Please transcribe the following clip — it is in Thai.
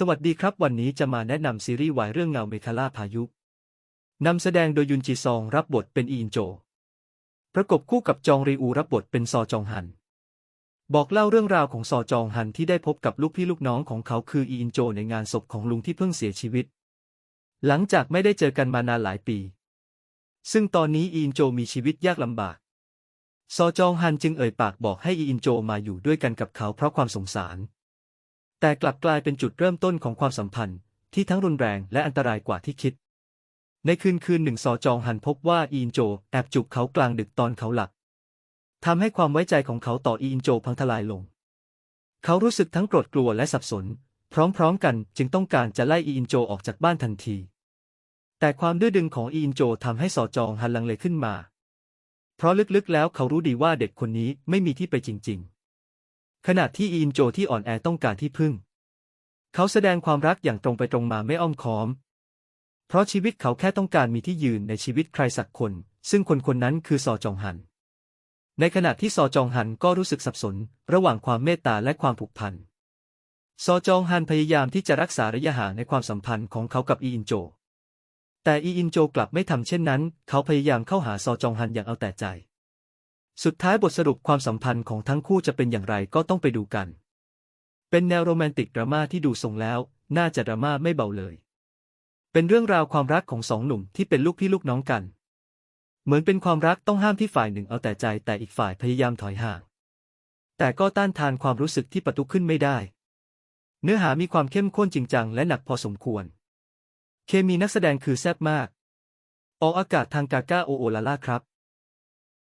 สวัสดีครับ วันนี้จะมาแนะนำซีรีส์วายเรื่องเงาเมคาลาพายุ นำแสดงโดยยุนจีซองรับบทเป็นอีอินโจ ประกบคู่กับจองรีอูรับบทเป็นซอจองฮัน บอกเล่าเรื่องราวของซอจองฮันที่ได้พบกับลูกพี่ลูกน้องของเขาคืออีอินโจในงานศพของลุงที่เพิ่งเสียชีวิต หลังจากไม่ได้เจอกันมานานหลายปี ซึ่งตอนนี้อีอินโจมีชีวิตยากลำบาก ซอจองฮันจึงเอ่ยปากบอกให้อีอินโจมาอยู่ด้วยกันกับเขาเพราะความสงสาร แต่กลับกลายเป็นจุดเริ่มต้นของความสัมพันธ์ที่ทั้งรุนแรงและอันตรายกว่าที่คิด ในคืนคืนหนึ่งซอจองฮันพบว่าอีอินโจแอบจูบเขากลางดึกตอนเขาหลับทำให้ความไว้ใจของเขาต่ออีอินโจพังทลายลง เขารู้สึกทั้งโกรธกลัวและสับสน พร้อมๆกันจึงต้องการจะไล่อีอินโจออกจากบ้านทันที แต่ความดื้อดึงของอีอินโจทำให้ซอจองฮันลังเลขึ้นมา เพราะลึกๆแล้วเขารู้ดีว่าเด็กคนนี้ไม่มีที่ไปจริง ๆ ขณะที่อีอินโจที่อ่อนแอต้องการที่พึ่ง เขาแสดงความรักอย่างตรงไปตรงมาไม่อ้อมค้อม เพราะชีวิตเขาแค่ต้องการมีที่ยืนในชีวิตใครสักคน ซึ่งคนคนนั้นคือซอจองฮัน ในขณะที่ซอจองฮันก็รู้สึกสับสน ระหว่างความเมตตาและความผูกพัน ซอจองฮันพยายามที่จะรักษาระยะห่างในความสัมพันธ์ของเขากับอีอินโจ แต่อีอินโจกลับไม่ทำเช่นนั้น เขาพยายามเข้าหาซอจองฮันอย่างเอาแต่ใจ สุดท้ายบทสรุปความสัมพันธ์ของทั้งคู่จะเป็นอย่างไรก็ต้องไปดูกัน เป็นแนวโรแมนติกดราม่าที่ดูทรงแล้ว น่าจะดราม่าไม่เบาเลย เป็นเรื่องราวความรักของสองหนุ่มที่เป็นลูกพี่ลูกน้องกัน เหมือนเป็นความรักต้องห้ามที่ฝ่ายหนึ่งเอาแต่ใจแต่อีกฝ่ายพยายามถอยห่าง แต่ก็ต้านทานความรู้สึกที่ประทุขึ้นไม่ได้ เนื้อหามีความเข้มข้นจริงจังและหนักพอสมควร เคมีนักแสดงคือแซ่บมาก ออกอากาศทางกาก้าโอโอลาล่าครับ